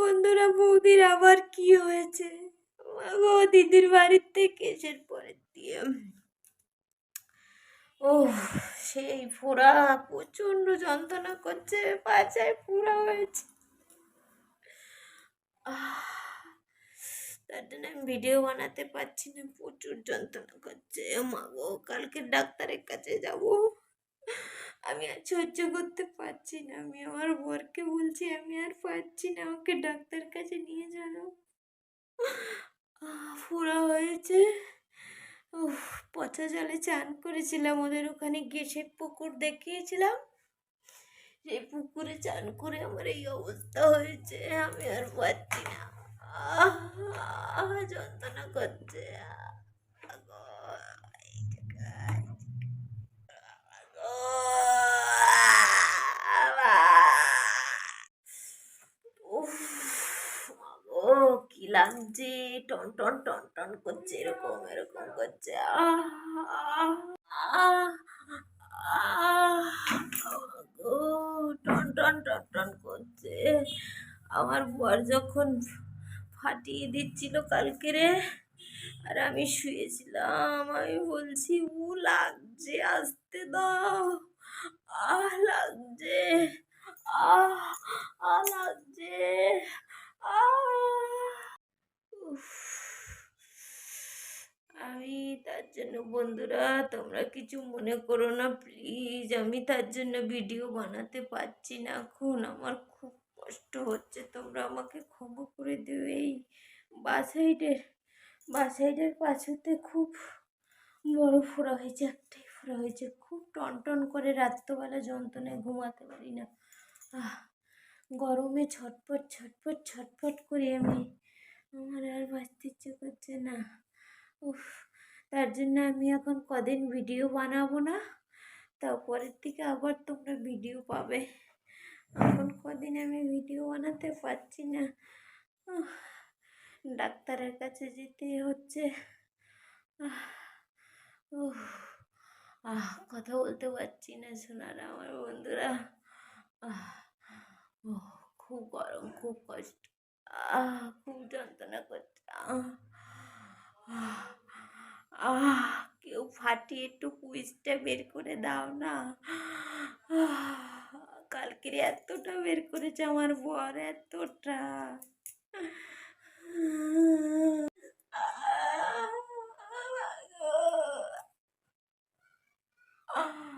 বন্ধুরা বৌদির আবার কি হয়েছে গো দিদির বাড়ির থেকে এসে পরে দিয়ে ও সেই ফোড়া প্রচণ্ড যন্ত্রণা করছে পাচায় ফোড়া হয়েছে। তার জন্য আমি ভিডিও বানাতে পারছি না, প্রচুর যন্ত্রণা করছে। মা গো, কালকে ডাক্তারের কাছে যাব। আমি আর সহ্য করতে পারছি না, আমি আমার বরকে বলছি, আমি আর পারছি না, আমাকে ডাক্তার কাছে নিয়ে যাও ফোড়া হয়েছে। পচা জলে চান করেছিলাম ওদের ওখানে গিয়ে সেই পুকুর দেখিয়েছিলাম। সেই পুকুরে চান করে আমার এই অবস্থা হয়েছে, আমি আর পাচ্ছি না। যন্ত্রণা করছে আহ, গো, এই জায়গায়, গো, আহ, উফ, ও কি লাগছে টন টন টন টন করছে, এরকম এরকম করছে। টন টন টন টন করছে। আমার বর যখন ফাটিয়ে দিচ্ছিল কালকে রে, আর আমি শুয়েছিলাম, আমি বলছি, উ লাগছে আসতে দাও। আহ, লাগছে। আহ আহ, লাগছে আহ উফ। আমি তার জন্য বন্ধুরা, তোমরা কিছু মনে করো না প্লিজ আমি তার জন্য ভিডিও বানাতে পারছি না। এখন আমার খুব কষ্ট হচ্ছে, তোমরা আমাকে ক্ষমা করে দিও এই বাসাইডের বাসাইডের পাছুতে খুব বড় ফোড়া হয়েছে, একটাই ফোড়া হয়েছে। খুব টন টন করে রাত্রবেলা যন্ত্রণায় ঘুমাতে পারি না। আহ, গরমে ছটপট ছটপট ছটপট করি আমি আমার আর বাঁচতে ইচ্ছে করছে না। উফ তার জন্য আমি এখন কদিন ভিডিও বানাবো না তারপরের থেকে আবার তোমরা ভিডিও পাবে। এখন কদিন আমি ভিডিও বানাতে পারছি না। ডাক্তারের কাছে যেতে হচ্ছে। আহ, কথা বলতে পারছি না শোনারা আমার বন্ধুরা। খুব গরম খুব কষ্ট। খুব যন্ত্রণা করছে। আহ, কেউ ফাটিয়ে একটু কুইজটা বের করে দাও না। কালকের এতটা বের করেছে আমার বর, এতটা। Ah